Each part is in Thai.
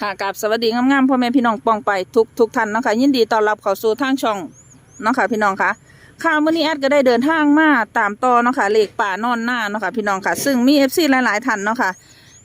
ค่ะกับสวัสดีงามๆพ่อแม่พี่น้องปองไปทุกทุกท่านนะคะยินดีต้อนรับเข้าสู่ทางช่องนะคะพี่น้องค่ะค่ะมื้อนี้แอดก็ได้เดินทางมาตามต่อเนาะค่ะเลขป่านอนหน้าเนาะค่ะพี่น้องค่ะ ซึ่งมี FC หลายๆท่านเนาะค่ะ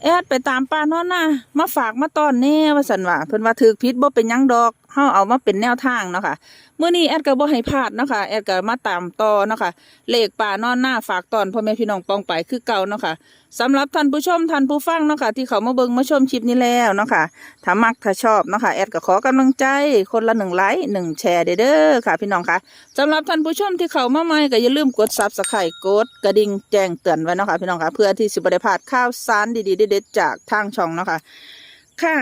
แอดไปตามป่านอนหน้ามาฝากมาตอนแน่ว่าซั่นว่าเพิ่นว่าถือผิดบ่เป็นยังดอกเฮาเอามาเป็นแนวทางเนาะค่ะมื้อนี้แอดก็บ่ให้พลาดเนาะค่ะแอดก็มาตามต่อเนาะค่ะเลขป่านอนหน้าฝากตอนพ่อแม่พี่น้องปองไปคือเก่าเนาะค่ะ สำหรับท่านผู้ชมท่านผู้ฟังเนาะค่ะที่เขามาเบิ่งมาชมคลิปนี้แล้วเนาะค่ะถ้ามักถ้าชอบเนาะค่ะแอดก็ขอกำลังใจคนละหนึ่งไลค์หนึ่งแชร์เด้อค่ะ พี่น้องค่ะสำหรับท่านผู้ชมที่เขามาใหม่ก็อย่าลืมกดซับสไครต์กดกระดิ่งแจ้งเตือนไว้เนาะค่ะพี่น้องค่ะเพื่อที่สิบได้พลาดข่าวสารดีๆเด็ดๆจากทางช่องเนาะค่ะค่ะ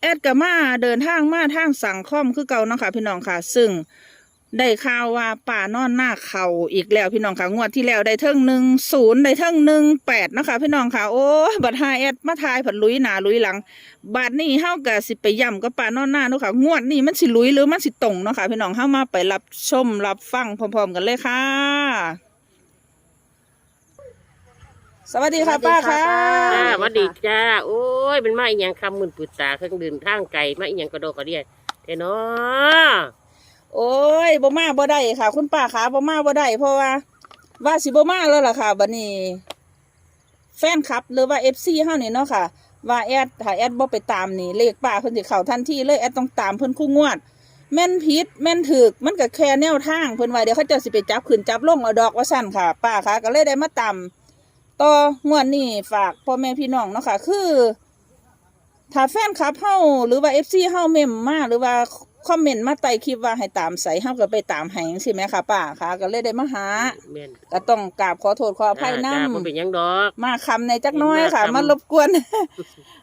แอดก็มาเดินทางมาทางสั่งคอมคือเก่าเนาะค่ะพี่น้องค่ะ ซึ่ง ได้ข่าวว่าป่านอนหน้าเขาอีกแล้วพี่น้องค่ะงวดที่แล้วได้เทิงหนึ่งศูนย์ได้เทิงหนึ่งแปดนะคะ พี่น้องค่ะโอ้ยบัดหาแอดมาทายผัดลุยหนาลุยหลังบัดนี้เฮากับสิไปย่ำกับป่านอนหน้าเนาะค่ะงวดนี้มันสิลุยหรือมันสิตรงเนาะค่ะพี่น้องเฮามาไปรับชมรับฟังพร้อม ๆ กันเลยค่ะ สวัสดีค่ะป้าค่ะจ้าหวัดดีจ้า โอ้ยมันมาอีหยังคำมืนปุตตาเครื่องดื่มทางไก่มาอีหยังกระโดดกระเดียเทเนาะ โอ้ยบ่มาบ่ได้ค่ะ คุณป้าค่ะบ่มาบ่ได้เพราะว่า ว่าสิบ่มาแล้วล่ะค่ะบัดนี้ แฟนคลับหรือว่า FC เฮานี่เนาะค่ะ ว่าแอดถ้าแอดบ่ไปตามนี่เลขป้าเพิ่นสิเข้าทันทีเลยแอดต้องตามเพิ่นคู่งวด แม่นผิดแม่นถูกมันก็แค่แนวทางเพิ่นว่าเดี๋ยวเขาเจ้าสิไปจับขึ้นจับลงเอาดอกว่าซั่นค่ะ ป้าค่ะก็เลยได้มาตามต่องวดนี้ฝากพ่อแม่พี่น้องเนาะค่ะ คือถ้าแฟนคลับเฮาหรือว่า FC เฮาเมมมาหรือว่า คอมเมนต์มาใต้คลิปว่าให้ตามใส่เฮาก็ไปตามให้จังซี่แหมค่ะป้าค่ะก็เลยได้มาหาแม่นก็ต้องกราบขอโทษขออภัยจ้านํจ้าบ่เป็นหยังดอก มาคำในจักหน้อยค่ะ มาคำมารบกวน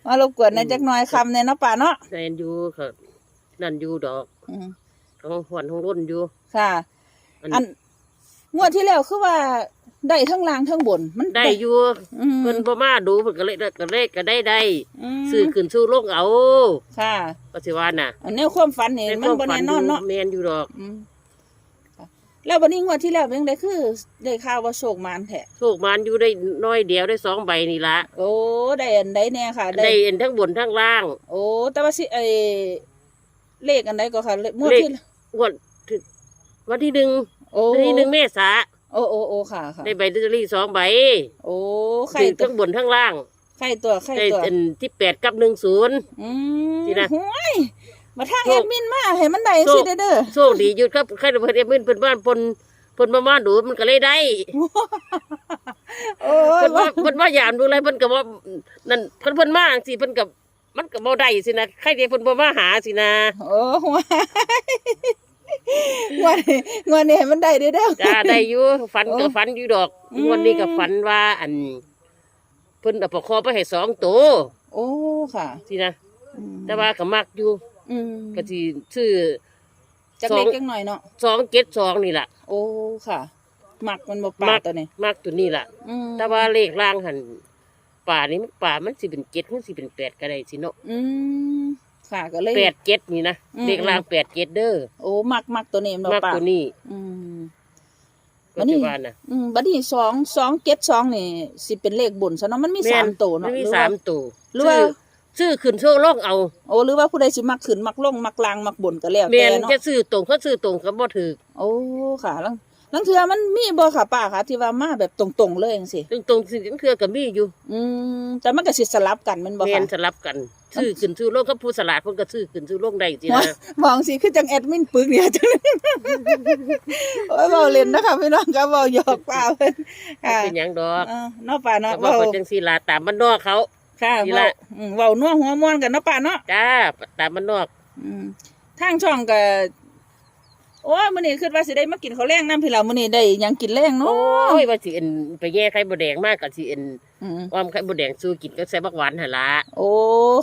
มารบกวนในจักหน้อยคำในเนาะป้าเนาะแซนอยู่ค่ะนั่นอยู่ดอกอืมของหวนของร่นอยู่ ค่ะ อัน อันงวดที่แล้วคือว่า ได้ทั้งล่างทั้งบน มันได้อยู่อืมเพิ่นบ่มาดูเพิ่นก็เลยก็เลยก็ได้ได้มซื้อขึ้นสู้โลกเอาค่ะก็สิว่าน่ะอันแนวความฝันนี่มันบ่แน่นอนเนาะแม่นอยู่ดอกอืมค่ะแล้ววันนี้งวดที่แล้วเป็นจังไดคือได้ข่าวว่าโชคมานแท้โชคมันอยู่ได้น้อยเดียวได้สองใบนี่ละโอ้ได้อันใดแน่ค่ะ ได้เอ็นทั้งบนทั้งล่าง โอ้แต่ว่าสิไอเลขอันใดก็ค่ะเลขงวดเลข ที่งวดที่วันที่หนึ่งโอ้วันที่หนึ่งเมษา โอ้โอ้โอ้ค่ะค่ะ ได้ใบลอตเตอรี่สองใบโอ้ไข่ถือตัวทั้งบนทั้งล่างไข่ตัวไข่ได้ตัวเป็นที่แปดกับหนึ่งศูนย์ อืมสินะห้วยมาทางโชแอคดมินมาให้มันได้โชสิค เด้อเด้อโชคดีหยุดครับใครเพิ่นเอ็มเพิ่นบ้านเพิ่นเพิ่นมามาดูมันก็เลยได้โอ้ยเพิ่นว่าเพิ่นว่ายามดูอะไรเพิ่นก็ว่านั่นเพิ่นเพิ่นมาสิเพิ่นกับมันก็บ่ได้สินะใครที่เพิ่นบ่มาหาสินะโอ้ห้วย งวดนี้งวดนี้ให้มันได้เด้อเด้อ จ้าได้อยู่ฝันโอ้ก็ฝันอยู่ดอกอืมวันนี้ก็ฝันว่าอันเพิ่นเอาปลาคอไปให้สองตัวโอ้ค่ะสินะอืมแต่ว่าก็มักอยู่อืมก็สิชื่อจักสอเล็งกจักหน่อยเนาะสองเจ็ดสองนี่ล่ะ โอ้ค่ะหมักมันบ่ปลามัก ตัวนี้มักตัวนี้ล่ะ อืมแต่ว่าเลขล่างหันป่านี่มันป่ามันสิเป็นเจ็ดมันสิเป็นแปดก็ได้สิเนาะอืม ค่ะก็เลย แปดเจ็ดนี่นะอืมเลขล่างแปดเจ็ดเด้อโอ้มักมักตัวนี้มันบ่มักปลาตัวนี้อืม ก็อันนี้ จะว่าน่ะอืมบัดนี้สองสองเจ็ดสองนี่สิเป็นเลขบนซะเนาะมันมีแม่สามตัวมัเนาะนมีหรือสาว่ามตัวหรือว่าชื่อชื่อขึ้นโชว์โลกเอาโอ้หรือว่าผู้ใดสิมักขึ้นมักลงมักลางมักบนก็แล้วแม่แต่นเนาะแค่ซื้อตรงเขาซื้อตรงเขาบ่ถือโอ้ค่ะลัง ลังเทือมันมีบ่ค่ะป้าค่ะ ที่ว่ามาแบบตรงๆเลยจังซี่ตรงตรงๆสิงเทือกับมีอยู่ อืมแต่มันก็สิสลับกันแมันบ่แม่นค่ะสลับกันซื้อขึ้นซื้อโลกเขาผู้สลาดเพิ่นก็ซื้อขึ้นซื้อโลกได้สิว่านะมองสิคือจังแอดมินปึกเนี่ยจัง โอ้ยเว้าเล่นนะคะพี่น้องก็เว้าหยอกป้าเพิ่นค่ะเป็นหยังดอกเออเนาะป้าเนาะก็ว่าเว้าเพิ่นจังซี่ล่ะตามบ้านนอกเขา ค่ะนี่เว้าล่ะ อืมเว้านัวหัวม่วนกันเนาะป้าเนาะ จ้าตามบ้านนอก อืมทางช่องก็ โอ้ยมื้อนี้คิดว่าสิได้มากินข้าวแรงนำพี่เรามื้อนี้ได้หยังกินแรงเนาะโอ้ยว่าสิเอ็นไปแย่ไข่บ่แดงมากก็สิเอ็นอืมอ้อมไข่บ่แดงสู้กินก็ใส่บักหวานหั่นล่ะโอ้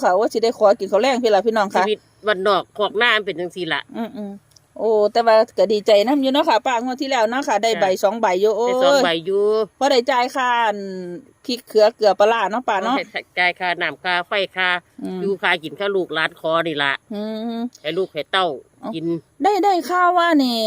ค่ะว่าสิได้ขอกินข้าวแรงพี่เราพี่น้องชีค่ะ วิตบ้านนอกขอกหน้ามันเป็นจังซี่ล่ะ อืมอืมโอ้ แต่ว่าก็ดีใจนํอยู่เนาะค่ะป้างวดที่แล้วเนาะค่ะ ได้จ้ะใบสองใบอยู่โอ้ได้สองยใบอยู่พอได้จ่ายค่าอัน พริกเขือเกลือปลาร้าเนาะป้าเนาะ ให้จ่ายค่าน้ำค่าไฟค่าอืม อยู่ค่ากินค่าลูกหลานคอนี่ล่ะอืม ให้ลูกให้เต้าเอ้ากิ กินได้ได้ข่าวว่านี่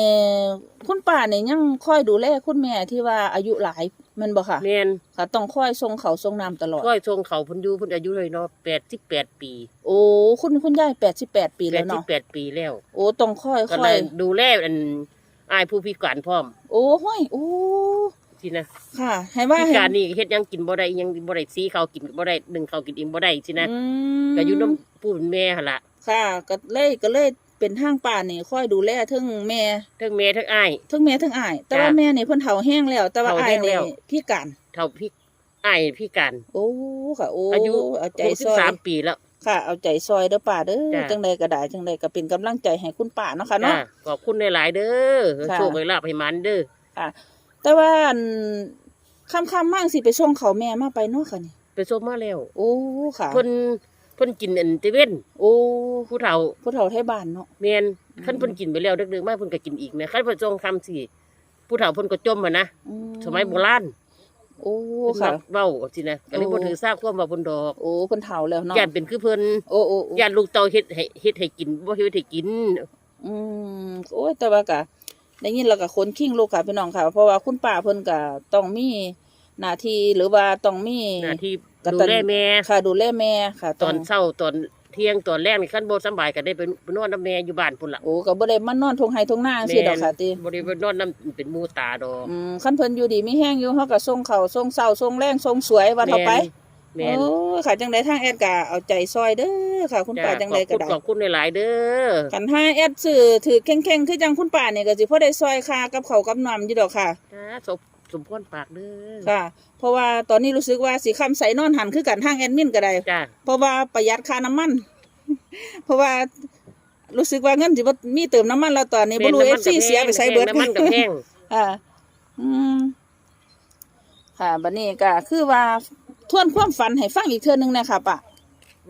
คุณป้าเนี่ยยังคอยดูแลคุณแม่ที่ว่าอายุหลายแมันบ่ค่ะแม่นค่ะต้องคอยส่งเขาวส่งน้ำตลอดก้อยทรงเขาเพิ่นอยู่เพิ่นอายุเลยเนาะ88ปีโอ้คุณคุณยาย88ปีแล้วเนาะ88ปีแล้ว โอ้ต้องคอยก็คเลอยยดูแลอันอายผู้พิการพร้อม โอ้ห้อยโอ้ สินะค่ะ ให้ว่าพิให้การนี่เฮ็ดหยังกินบ่ได้อิหยังบ่ได้สีเขาวกินบ่ได้นึ่งเขาวกินเองบ่ได้สินะอืมก็อยู่น้ำผู้เป็นแม่หั่นล่ะค่ะ ก็เลยก็เลยเป็นทางป่านี่คอยดูแลทั้งแม่ทั้งแม่ทั้งอ้าย ทั้งแม่ทั้งอ้าย แต่ว่าจ้ะแม่นี่เพิ่นเฒ่าแห้งแล้ว แต่ว่าเฒ่าอ้าแห้ยงนี่แล้วพิการ เท่าพี่อ้ายพิการ โอ้ค่ะโอ้อายุ เอาใจซอย63ปีแล้ว ค่ะ เอาใจซอยเด้อป่าเด้อจ้ะ จังใดก็ได้จังใดก็เป็นกำลังใจให้คุณป่าเนาะค่ะจ้าเนาะ ขอบคุณหลายๆเด้อค่ะ โชคให้ลาภให้มันเด้อค่ะ แต่ว่าอันค่ำๆมากสิไปส่งเขาแม่มาไปเนาะค่ะนี่ไปชมมาแล้วโอ้ค่ะเพิ่นเพิ่นกินอันเตเว่นโอ้ผู้เฒ่าผู้เฒ่าไทยบ้านเนาะ แม่นอืม คันเพิ่นกินไปแล้วดึกๆมาเพิ่นก็กินอีกนะคันเพิ่นทรงคำสิผู้เฒ่าเพิ่นก็จมอะนะอืสมัยโบราณโอ้เพิ่นค่ะ มักเว้าสินะก็เลยโอ้ บ่ถือซากความว่าเพิ่นดอกโอ้เพิ่นเฒ่าแล้วเนาะย่านเป็นคือเพิ่นโอ้โอ้โอ้ ย่านลูกเต้าเฮ็ดให้เฮ็ดให้กินบ่เฮ็ดให้กิน อืมโอ้ยแต่ว่าก็ ได้ยินแล้วก็คนขิ้งลูกค่ะพี่น้องค่ะ เพราะว่าคุณป้าเพิ่นก็ต้องมีหน้าที่หรือว่าต้องมีหน้าที่กตัญดูแลแม่ค่ะ ดูแลแม่ค่ะตอนเช้าตอนเที่ยงตอนแรกนี่คันบ่สำบายก็ได้ไปไปนอนนำแม่อยู่บ้านพุ่นล่ะโอ้ก็บ่ได้มานอนทงไห้ทงนาจังซี่ดอกค่ะติบ่ได้ไปนอนนํเป็นหมู่ตาดอกอืมคันเพิ่นอยู่ดีมีแห้งอยู่เฮาก็ส่งเขาวส่งเช้าส่งแรงส่งสวยว่าเท่าไปแม่น โอ้ค่ะจังไดทางแอดก็เอาใจซอยเด้อ ค่ะ คุณป้าจังไดก็ได้ขอบคุณหลายๆเด้อกันถ้าแอดซื้อถือแข็งๆคือจังคุณป้านี่ก็สิพอได้ซอยค่ากับเขาวกับน้ำอยู่ดอกค่ะจ้าสมสมพรปากเด้อค่ะ เพราะว่าตอนนี้รู้สึกว่าสิคำใส่นอนหันคือกันทางแอดมินก็ได้จ้าเพราะว่าประหยัดค่าน้ำมัน เพราะว่ารู้สึกว่าเงินสิบ่มีเติมน้ำมันแล้วตอนนี้บ่รู้ FC เสียไปใส่เบิดน้ำมันกับแพงอ่าอืมค่ะบัดนี้ก็คือว่าทวนความฝันให้ฟังอีกเทื่อนึงนะคะป้า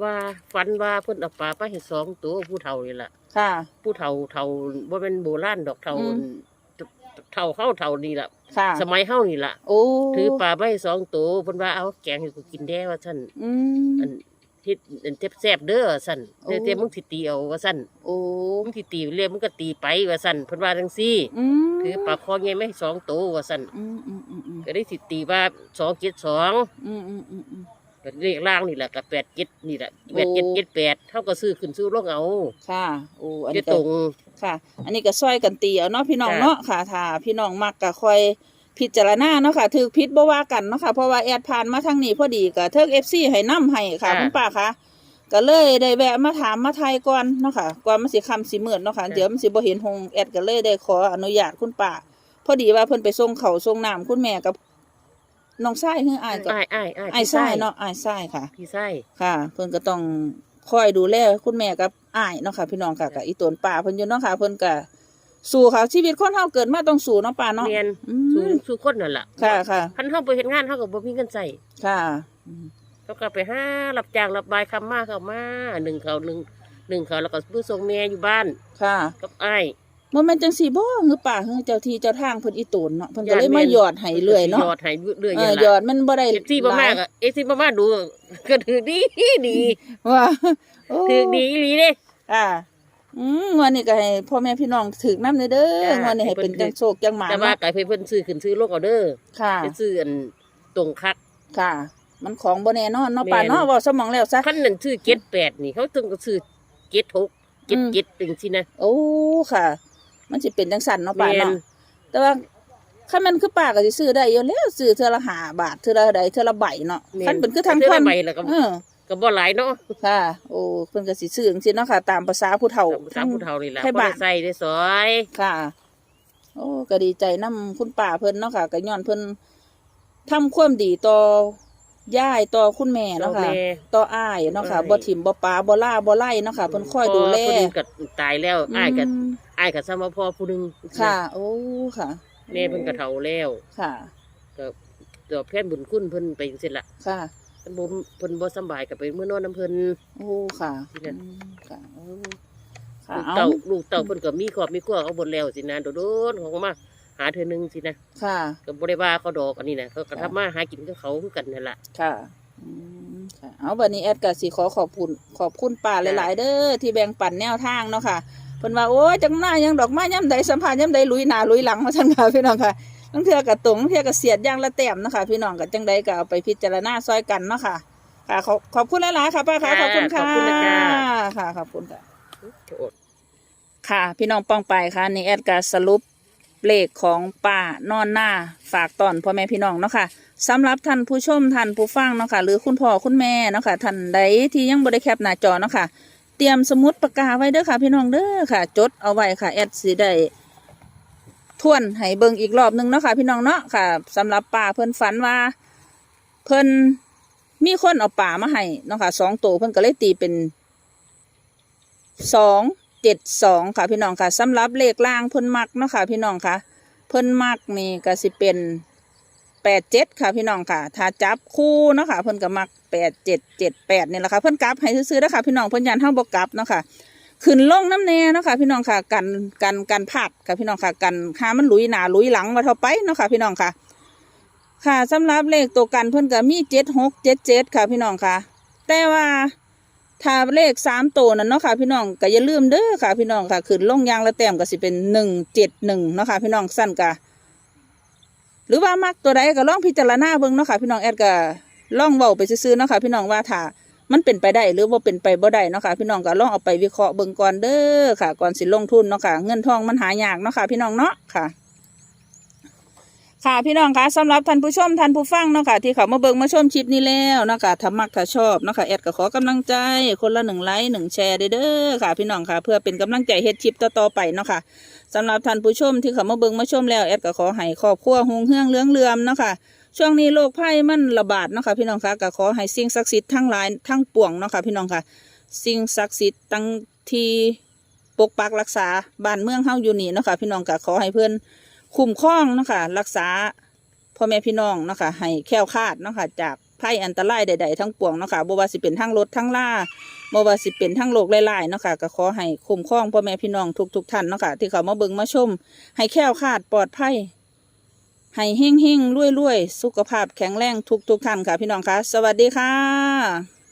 ว่าฝันว่าเพิ่นเอาปลาไปให้สองตัวผู้เฒ่านี่ล่ะ ค่ะ ผู้เฒ่าเฒ่าบ่แม่นโบราณดอกเฒ่าอืม เฒ่าเข้าเฒ่านี่ล่ะ ค่ะสมัยเฮานี่ล่ะ โอ้ถือปลาไปให้สองตัวเพิ่นว่าเอาแกงให้กูกินแด้ว่าซั่นอืม อันเฮ็ดอันแซ่บๆเด้อว่าซั่นโอ้ แต่แต่มึงสิตีเอาว่าซั่นโอ้มึงสิตีเรียมึงก็ตีไปว่าซั่นเพิ่นว่าจังซี่ อืมถือปลาคอใหญ่ไม่ให้สองตัวว่าซั่นอืมอืมอืมอืมก็ได้สิตีว่า272อืมอืมอืมอืม ก็เลขล่างนี่แหละกับ87นี่แหละโอ้8778เท่าก็ซื้อขึ้นซื้อลงเอาค่ะโอ้อันจะนี้ตก็รงค่ะ อันนี้ก็ซอยกันตีเอาเนาะพี่น้องจ้ะเนาะค่ะถ้าพี่น้องมักก็ค่อยพิจารณาเนาะค่ะถือพิษบ่ว่ากันเนาะค่ะเพราะว่าแอดผ่านมาทางนี้พอดีก็เทิง FC ให้นํให้ค่ะคุณป้าคะก็เลยได้แวะมาถามมาไทยก่อนเนาะค่ะก่อนมันสิค่ำสิมืดเนาะค่ะเดี๋ยวมันสิบ่เห็นหงแอดก็เลยได้ขออนุญาตคุณป้าพอดีว่าเพิ่นไปส่งเขาวส่งน้ำคุณแม่กับ น้องชายคืออ้ายกับอ้ายอ้ายอ้ายอ้ายพี่ชายเนาะอ้ายชายค่ะ พี่ไส้ค่ะเพิ่นก็ต้องคอยดูแลคุณแม่กับอ้ายเนาะค่ะพี่น้องค่ะกับอีตนป่าเพิ่นอยู่เนาะค่ะเพิ่นก็สู้ค่ะชีวิตคนเฮาเกิดมาต้องสู้เนาะป่าเนาะเรียนอืสู่มสู่คนนั่นล่ะค่ะค่ะ คันเฮาไปเฮ็ดงานเฮาก็บ่มีเงินใช้ค่ะอืมเขาก็ไปหารับจ้างรับบายคำมาเข้ามาหนึ่งเขาหนึ่งหนึ่งเขาแล้วก็มือส่งแม่อยู่บ้านค่ะ กับอ้าย บ่แม่นจังซี่บ่คือป่าคือเจ้าที่เจ้าทางเพิ่นอีตนเนาะเพิ่นก็เลยญาติแม่มาหยอดให้เรื่อยเนาะหยอดให้เรื่อยเออย่างอหยละอดมันบ่ได้เอฟซีบ่มากอะเอฟซีบ่มาดูก็ถือดีดีว่าโอ้ถือดีอีหลีเด้อ่าอืมวันนี้ก็ให้พ่อแม่พี่น้องถึกนำเด้อเด้อจ้ะวันนี้ให้เป็นให้เพิ่จันงโชคจังหมาแต่ว่าเนาะไก่เพิ่นซื้อขึ้นซื้อลงเอาเด้อค่ะไปซื้ออันตรงคักค่ะ มันของบ่แน่นอนเนาะป่าแม่นเนาะเว้าสมองแล้วซะคันนั้นซื้อเจ็ดแปดนี่เขาถึงก็ซื้อเจ็ดหกเจ็ดอืมเจ็ดถึงสินะโอ้ค่ะ มันสิเป็นจังสันเนาะป่าแม่นเนาะแต่ว่าคันมันคือป่าก็สิซื้อได้อยู่แล้วซื้อเทื่อละห้าบาทเทื่อละใดเทื่อละใบเนาะคันเป็นคือทางเทื่คละนใบแล้วก็เออก็บ่หลายเนาะค่ะ โอ้เพิ่นก็สิซื้อจังซี่เนาะค่ะ ตามภาษาผู้เฒ่าสามผู้เฒ่านี่แหละให้บ่บ้าได้นใส่ได้สอยค่ะ โอ้ก็ดีใจนํคุณป้าเพิ่นเนาะค่ะก็ย้อนเพิ่นทำความดีต่อ ย่ายต่อคุณแม่เนาะค่ะแม่ต่ออ้ายเนาะค่ะอ้าย บ่ถิ่มบ่ปาบ่ล่าบ่ไล่เนาะค่ะเพิ่นคอยดูแลพผู้หนึงก็ตายแล้วอ้ายก็อืมอ้ายก็ซ้ำว่าพ่อผู้หนึงค่ะ โอ้ค่ะแม่เพิ่นก็เฒ่าแล้วค่ะ ก็ตอบแทนบุญคุณเพิ่นไปจังซี่ล่ะค่ะ เพิ่นบ่เพิ่นบ่สำบายก็ไปมื้อนอนน้ำเพิ่น โอ้ค่ะที่นั่น อืมค่ะโอ้ค่ะลูกเอาเต่าลูกเต่าเพิ่นก็มีครอบมีครัวเขาหมดแล้วสินะโดดๆเขาก็มา หาเธอหนึงสินะค่ะก็บ่ได้ว่าเขาดอกอันนี้นะเขาก็ค่ะทำมาหากินกับเขาคือกันนั่นล่ะค่ะอืมค่ะ เอาวันนี้แอดก็สิขอขอบคุณขอบคุณป้าหลาย ๆ เด้อที่แบ่งปันแนวทางเนาะค่ะเพิ่นว่าโอ้ยจังหน้ายังดอกไม้ย่ำใดสัมภาษณ์ย่ำใดลุยหน้าลุยหลังมาท่านค่ะพี่น้องค่ะบางเทื่อกับตรงบางเทื่อกับเสียดอย่างละแต้มเนาะคะพี่น้องกับจังใดก็เอาไปพิจารณาซอยกันเนาะค่ะ ค่ะขอบขอบคุณหลายๆค่ะป้าค่ะขอบคุณค่ะขอบคุณนะจ๊ะค่ะขอบคุณค่ะโอ้ค่ะ พี่น้องป้องไปค่ะนี่แอดการสรุป เลขของป้านอนหน้าฝากตอนพ่อแม่พี่น้องเนาะค่ะสำหรับท่านผู้ชมท่านผู้ฟังเนาะค่ะหรือคุณพ่อคุณแม่เนาะค่ะท่านใดที่ยังบ่ได้แคปหน้าจอเนาะค่ะเตรียมสมุดปากกาไว้เด้อค่ะ พี่น้องเด้อค่ะ จดเอาไว้ค่ะแอดสิได้ทวนให้เบิ่งอีกรอบหนึงเนาะค่ะ พี่น้องเนาะค่ะสำหรับป้าเพิ่นฝันว่า เพิ่นมีคนเอาป่ามาให้เนาะค่ะสองตัวเพิ่นก็เลยตีเป็นสอง เจ็ดสองค่ะพี่น้องค่ะสำหรับเลขล่างเพิ่นมักเนาะค่ะพี่น้องค่ะ เพิ่นมักนี่ก็สิเป็นแปดเจ็ดค่ะพี่น้องค่ะ ถ้าจับคู่เนาะค่ะเพิ่นก็มักแปดเจ็ดเจ็ดแปดนี่แหละค่ะเพิ่นกลับให้ซื้อๆแล้วค่ะพี่น้องเพิ่นยันเท่าบกลับเนาะค่ะขึ้นลงน้ำแน่เนาะค่ะพี่น้องค่ะกันกันกันผักค่ะพี่น้องค่ะกันหามันลุยหนาลุยหลังมาเท่าไปเนาะค่ะพี่น้องค่ะ ค่ะสำหรับเลขตัวกันเพิ่นก็มีเจ็ดหกเจ็ดเจ็ดค่ะพี่น้องค่ะ แต่ว่า ถ้าเลขสามตัวนั่นเนาะค่ะพี่น้องก็อย่าลืมเด้อค่ะพี่น้องค่ะขึ้นลงยางละแต้มก็สิเป็นหนึ่งเจ็ดหนึ่งเนาะค่ะพี่น้องสั้นกะหรือว่ามักตัวใดก็ลองพิจารณาเบิ่งเนาะค่ะพี่น้องแอดก็ลองเว้าไปซื่อๆเนาะค่ะพี่น้องว่าถ้ามันเป็นไปได้หรือว่าเป็นไปบ่ได้เนาะค่ะพี่น้องก็ลองเอาไปวิเคราะห์เบิ่งก่อนเด้อค่ะก่อนสิลงทุนเนาะค่ะเงินทองมันหายากเนาะค่ะพี่น้องเนาะค่ะ ค่ะพี่น้องคะสำหรับท่านผู้ชมท่านผู้ฟังเนาะค่ะที่เขามาเบิ่งมาชมคลิปนี้แล้วเนาะค่ะถ้ามักถ้าชอบเนาะค่ะแอดก็ขอกำลังใจคนละหนึ่งไลค์หนึ่งแชร์เด้อค่ะ พี่น้องค่ะ เพื่อเป็นกำลังใจเฮ็ดคลิปต่อๆไปเนาะค่ะสำหรับท่านผู้ชมที่เขามาเบิ่งมาชมแล้วแอดก็ขอให้ครอบครัวฮุงเฮืองเลื้องเลือมเนาะค่ะช่วงนี้โรคภัยมันระบาดเนาะค่ะพี่น้องค่ะก็ขอให้สิ่งศักดิ์สิทธิ์ทั้งหลายทั้งปวงเนาะค่ะพี่น้องค่ะ สิ่งศักดิ์สิทธิ์ตั้งที่ปกปักรักษาบ้านเมืองเฮาอยู่นี่เนาะค่ะพี่น้องก็ขอให้เพื่อน คุ้มครองเนาะค่ะรักษาพ่อแม่พี่น้องเนาะค่ะให้แค้วคาดเนาะค่ะจากภัยอันตรายใดๆทั้งปวงเนาะค่ะบ่ว่าสิเป็นทั้งรถทั้งล่าบ่ว่าสิเป็นทั้งโรคหลายๆเนาะค่ะก็ขอให้คุ้มครองพ่อแม่พี่น้องทุกๆท่านเนาะค่ะที่เขามาเบิ่งมาชม ให้แค้วคาดปลอดภัยให้เฮงๆรวยๆสุขภาพแข็งแรงทุกๆท่านค่ะพี่น้องคะสวัสดีค่ะ